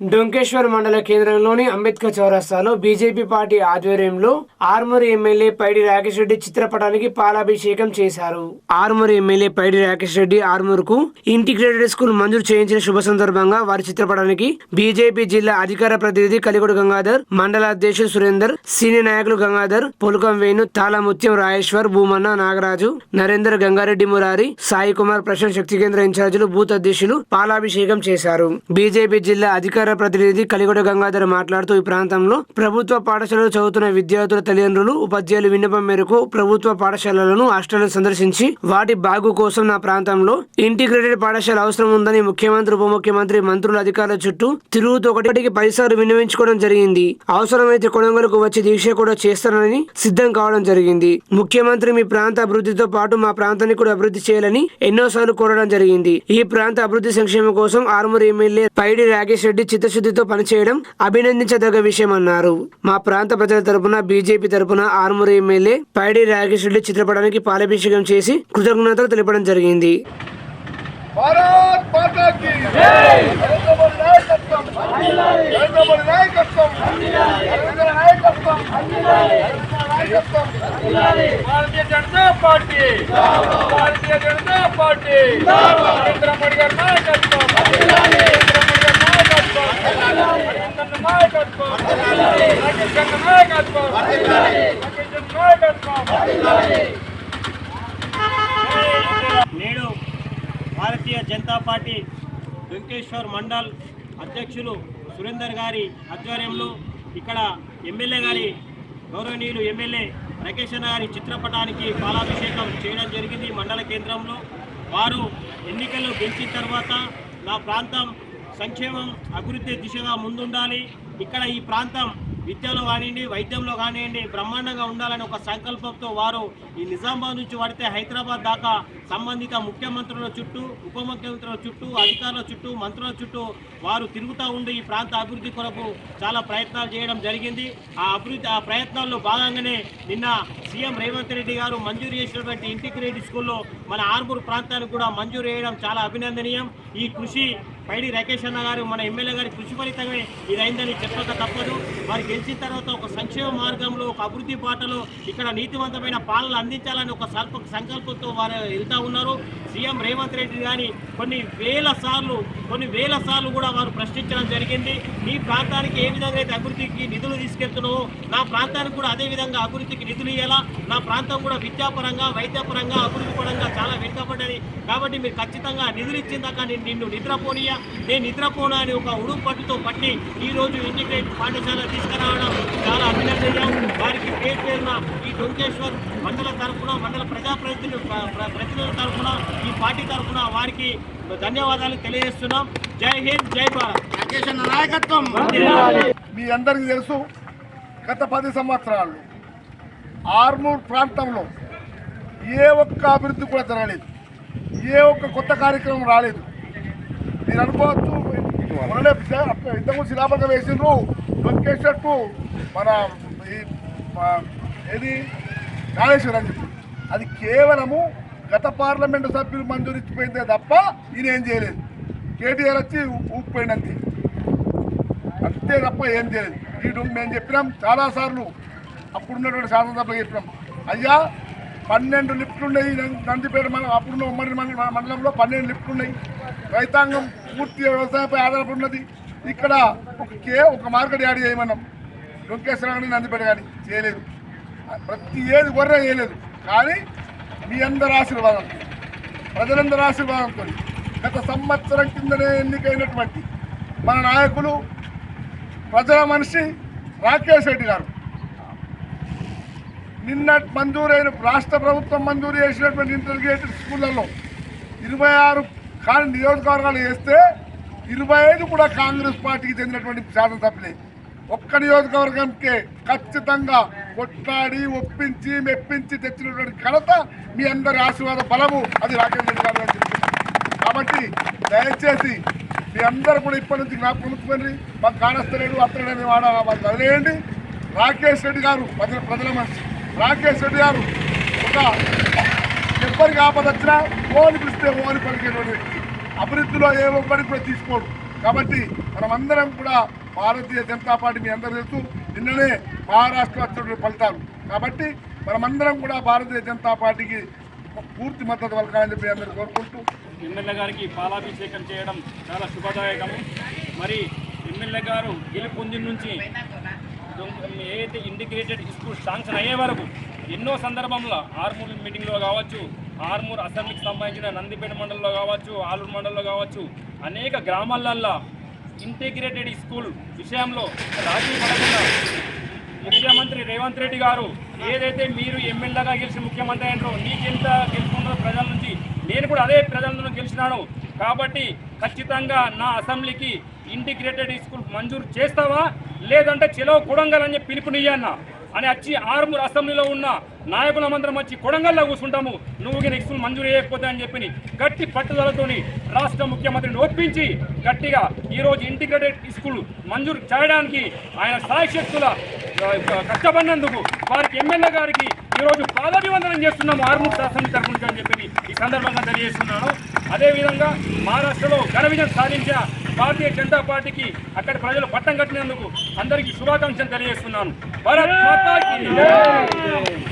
డొంకేశ్వర్ మండల కేంద్రంలోని అంబేద్కర్ చౌరస్తాలో బీజేపీ పార్టీ ఆధ్వర్యంలో ఆర్మూరు ఎమ్మెల్యే పైడి రాకేష్ రెడ్డి చిత్రపటానికి పాలాభిషేకం చేశారు. ఆర్మూరు ఎమ్మెల్యే పైడి రాకేష్ రెడ్డి ఆర్మూరుకు ఇంటిగ్రేటెడ్ స్కూల్ మంజూరు చేయించిన శుభ సందర్భంగా వారి చిత్రపటానికి బీజేపీ జిల్లా అధికార ప్రతినిధి కలిగొడు గంగాధర్ మండల అధ్యక్షుడు సురేందర్ సీనియర్ నాయకులు గంగాధర్ పులకం వేణు తాళముత్యం రాయేశ్వర్ భూమన్న నాగరాజు నరేందర్ గంగారెడ్డి మురారి సాయి కుమార్ ప్రశాంత్ శక్తి కేంద్ర ఇన్ఛార్జీలు బూత్ అధ్యక్షులు పాలాభిషేకం చేశారు. బీజేపీ జిల్లా అధికార ప్రతినిధి కలిగొడ గంగాధర్ మాట్లాడుతూ ఈ ప్రాంతంలో ప్రభుత్వ పాఠశాలలో చదువుతున్న విద్యార్థుల తల్లిదండ్రులు ఉపాధ్యాయులు విన్నపం మేరకు ప్రభుత్వ పాఠశాలలను హాస్టళ్ళను సందర్శించి వాటి బాగు కోసం నా ప్రాంతంలో ఇంటిగ్రేటెడ్ పాఠశాల అవసరం ఉందని ముఖ్యమంత్రి ఉప ముఖ్యమంత్రి మంత్రుల అధికారుల చుట్టూ తిరుగుతూ ఒకటికి పదిసార్లు విన్నవించుకోవడం జరిగింది. అవసరమైతే కొడంగల్కు వచ్చి దీక్ష కూడా చేస్తానని సిద్ధం కావడం జరిగింది. ముఖ్యమంత్రి మీ ప్రాంత అభివృద్ధితో పాటు మా ప్రాంతాన్ని కూడా అభివృద్ధి చేయాలని ఎన్నోసార్లు కోరడం జరిగింది. ఈ ప్రాంత అభివృద్ధి సంక్షేమం కోసం ఆరుమూరు ఎమ్మెల్యే పైడి రాగేష్ రెడ్డి చిత్తశుద్ధితో పనిచేయడం అభినందించదగ్గ విషయం అన్నారు మా ప్రాంత ప్రజల తరపున బీజేపీ తరపున ఆరుమూరు ఎమ్మెల్యే పైడి రాకేష్ రెడ్డి చిత్రపటానికి పాలాభిషేకం చేసి కృతజ్ఞతలు తెలపడం జరిగింది. భారతీయ జనతా పార్టీ! భారతీయ జనతా పార్టీ! నరేంద్ర మోడీ గారి నాయకత్వం నరేంద్ర మోడీ గారి నాయకత్వం నరేంద్ర నాయకత్వం నాయకత్వం నేడు భారతీయ జనతా పార్టీ వెంకటేశ్వర్ మండల్ అధ్యక్షులు సురేందర్ గారి ఆధ్వర్యంలో ఇక్కడ ఎమ్మెల్యే గారి గౌరవనీయులు ఎమ్మెల్యే రాకేష్ గారి చిత్రపటానికి పాలాభిషేకం చేయడం జరిగింది మండల కేంద్రంలో. వారు ఎన్నికలు గెలిచిన తర్వాత నా ప్రాంతం సంక్షేమం అభివృద్ధి దిశగా ముందుండాలి. ఇక్కడ ఈ ప్రాంతం విద్యలో కానివ్వండి వైద్యంలో కానివ్వండి బ్రహ్మాండంగా ఉండాలని ఒక సంకల్పంతో వారు ఈ నిజామాబాద్ నుంచి పడితే హైదరాబాద్ దాకా సంబంధిత ముఖ్యమంత్రుల చుట్టూ ఉప ముఖ్యమంత్రుల చుట్టూ అధికారుల చుట్టూ మంత్రుల చుట్టూ వారు తిరుగుతూ ఉండి ఈ ప్రాంత అభివృద్ధి కొరకు చాలా ప్రయత్నాలు చేయడం జరిగింది. ఆ అభివృద్ధి ఆ ప్రయత్నాల్లో భాగంగానే నిన్న సీఎం రేవంత్ రెడ్డి గారు మంజూరు చేసినటువంటి ఇంటిగ్రేటెడ్ స్కూల్లో మన ఆర్బూర్ ప్రాంతానికి కూడా మంజూరు చేయడం చాలా అభినందనీయం. ఈ కృషి పైడి రాకేష్ అన్న గారు మన ఎమ్మెల్యే గారి కృషి ఫలితమే ఇదైందని చెప్పక తప్పదు. వారు గెలిచిన తర్వాత ఒక సంక్షేమ మార్గంలో ఒక అభివృద్ధి బాటలో ఇక్కడ నీతివంతమైన పాలన అందించాలని ఒక సల్ప సంకల్పంతో వారు వెళ్తా ఉన్నారు. సీఎం రేవంత్ రెడ్డి కానీ కొన్ని వేల సార్లు కొన్ని వేల సార్లు కూడా వారు ప్రశ్నించడం జరిగింది. మీ ప్రాంతానికి ఏ విధంగా అయితే అభివృద్ధికి నిధులు తీసుకెళ్తున్నావో నా ప్రాంతానికి కూడా అదే విధంగా అభివృద్ధికి నిధులు ఇవ్వాలా నా ప్రాంతం కూడా విద్యాపరంగా వైద్యపరంగా అభివృద్ధి పరంగా చాలా వెనుకబడ్డది. కాబట్టి మీరు ఖచ్చితంగా నిధులు ఇచ్చిందాక నేను నిన్ను నిద్రపోనియా నేను నిద్రపోను అని ఒక ఉడుపు పట్టుతో పట్టి ఈ రోజు ఇంటిగ్రేట్ పాఠశాల తీసుకురావడం చాలా అభినందనీయం. వారికి పేరు పేరున ఈ డొంకేశ్వర్ మండల తరఫున మండల ప్రజాప్రతినిధులు ప్ర- ప్ర- ప్రతినిధుల తరఫున ఈ పార్టీ తరఫున వారికి ధన్యవాదాలు తెలియజేస్తున్నాం. జై హింద్ జై భారత్. మీ అందరికీ తెలుసు గత పది సంవత్సరాలు ఆర్మూర్ ప్రాంతంలో ఏ ఒక్క అభివృద్ధి కూడా జరగలేదు. ఏ ఒక్క కొత్త కార్యక్రమం రాలేదు. మీరు అనుకోవచ్చు మొన్ననే ఇంతకు శిలాపలకం వేసిండ్రు. లొకేషన్ మన ఈ ఏది? కాళేశ్వరం అని చెప్పి. అది కేవలము గత పార్లమెంటు సభ్యులు మంజూరు ఇచ్చిపోయిందే తప్ప ఈయన ఏం చేయలేదు. కేటీఆర్ వచ్చి ఊపిపోయింది అంతే తప్ప ఏం చేయలేదు. వీడు మేము చెప్పినాం చాలాసార్లు. అప్పుడున్నటువంటి శాసనసభలో చెప్పినాం. అయ్యా పన్నెండు లిఫ్ట్లు ఉన్నాయి నందిపేట మండలం అప్పుడున్న ఉమ్మడి మండలంలో పన్నెండు లిఫ్ట్లు ఉన్నాయి. రైతాంగం పూర్తిగా వ్యవసాయంపై ఆధారపడి ఉన్నది. ఇక్కడ ఒక కే ఒక మార్కెట్ యాడ్ చేయమన్నాం. లొంకేశ్వరం కానీ నందిపేట కానీ చేయలేదు. ప్రతి ఏది గొర్రె చేయలేదు. కానీ మీ అందరి ఆశీర్వాదంతో ప్రజలందరి ఆశీర్వాదంతో గత సంవత్సరం కిందనే ఎన్నికైనటువంటి మన నాయకులు ప్రజల మనిషి రాకేష్ రెడ్డి గారు. నిన్న మంజూరైన రాష్ట్ర ప్రభుత్వం మంజూరు చేసినటువంటి ఇంటర్గ్రేటెడ్ స్కూళ్ళల్లో ఇరవై ఆరు కానీ నియోజకవర్గాలు వేస్తే ఇరవై ఐదు కూడా కాంగ్రెస్ పార్టీకి చెందినటువంటి శాసనసభ్యులే. ఒక్క నియోజకవర్గంకే ఖచ్చితంగా కొట్లాడి ఒప్పించి మెప్పించి తెచ్చినటువంటి ఘనత మీ అందరి ఆశీర్వాద బలము. అది రాకేష్ రెడ్డి గారు కాబట్టి దయచేసి మీ అందరూ కూడా ఇప్పటి నుంచి నాకు ఉంచుకోండి. మాకు కానస్తలేడు అత్తలేడు వాడ మాకు వదిలేయండి. రాకేష్ రెడ్డి గారు ప్రజల ప్రజల మనిషి రాకేష్ రెడ్డి గారు ఒక ఎవరికి ఆపద వచ్చినా ఓని పిలిస్తే ఓని పలికేటువంటి వ్యక్తి. అభివృద్ధిలో ఏ పని కూడా తీసుకోడు. కాబట్టి మనమందరం కూడా భారతీయ జనతా పార్టీ మీ అందరూ తెలుసు నిన్ననే మహారాష్ట్ర వచ్చిన ఫలితాలు కాబట్టి మనమందరం కూడా భారతీయ జనతా పార్టీకి పూర్తి మద్దతు పలకాలని చెప్పి అందరూ కోరుకుంటూ. ఎమ్మెల్యే గారికి పాలాభిషేకం చేయడం చాలా శుభదాయకము. మరి ఎమ్మెల్యే గారు గెలుపొందిన నుంచి ఏదైతే ఇంటిగ్రేటెడ్ స్కూల్ శాంక్షన్ అయ్యే వరకు ఎన్నో సందర్భంలో ఆర్మూర్ మీటింగ్లో కావచ్చు ఆర్మూర్ అసెంబ్లీకి సంబంధించిన నందిపేట మండలంలో కావచ్చు ఆలూరు మండలంలో కావచ్చు అనేక గ్రామాలల్లో ఇంటిగ్రేటెడ్ స్కూల్ విషయంలో రాజీ పడకుండా ముఖ్యమంత్రి రేవంత్ రెడ్డి గారు ఏదైతే మీరు ఎమ్మెల్యేగా గెలిచి ముఖ్యమంత్రి అయినారో నీకెంత గెలుచుకున్నారో ప్రజల నుంచి నేను కూడా అదే ప్రజల నుంచి గెలిచినాను. కాబట్టి ఖచ్చితంగా నా అసెంబ్లీకి ఇంటిగ్రేటెడ్ స్కూల్ మంజూరు చేస్తావా? లేదంటే చెలో కొడంగల్ అని చెప్పి పిలుపునియ్యన్న అని వచ్చి ఆరుమూరు అసెంబ్లీలో ఉన్న నాయకుల మందరం వచ్చి కొడంగల్లో కూర్చుంటాము. నువ్వు గిన మంజూరు చేయకపోతే అని చెప్పి గట్టి పట్టుదలతోని రాష్ట్ర ముఖ్యమంత్రిని ఒప్పించి గట్టిగా ఈరోజు ఇంటిగ్రేటెడ్ స్కూల్ మంజూరు చేయడానికి ఆయన సాయశక్తుల కష్టపడినందుకు వారికి ఎమ్మెల్యే గారికి ఈరోజు పాదాభివందనం చేస్తున్నాము ఆర్మూర్ శాసన తరఫు నుంచి అని చెప్పి ఈ సందర్భంగా తెలియజేస్తున్నాను. అదేవిధంగా మహారాష్ట్రలో ఘన విజయం సాధించిన భారతీయ జనతా పార్టీకి అక్కడ ప్రజలు పట్టం కట్టినందుకు అందరికీ శుభాకాంక్షలు తెలియజేస్తున్నాను. భారత్ మాతాకి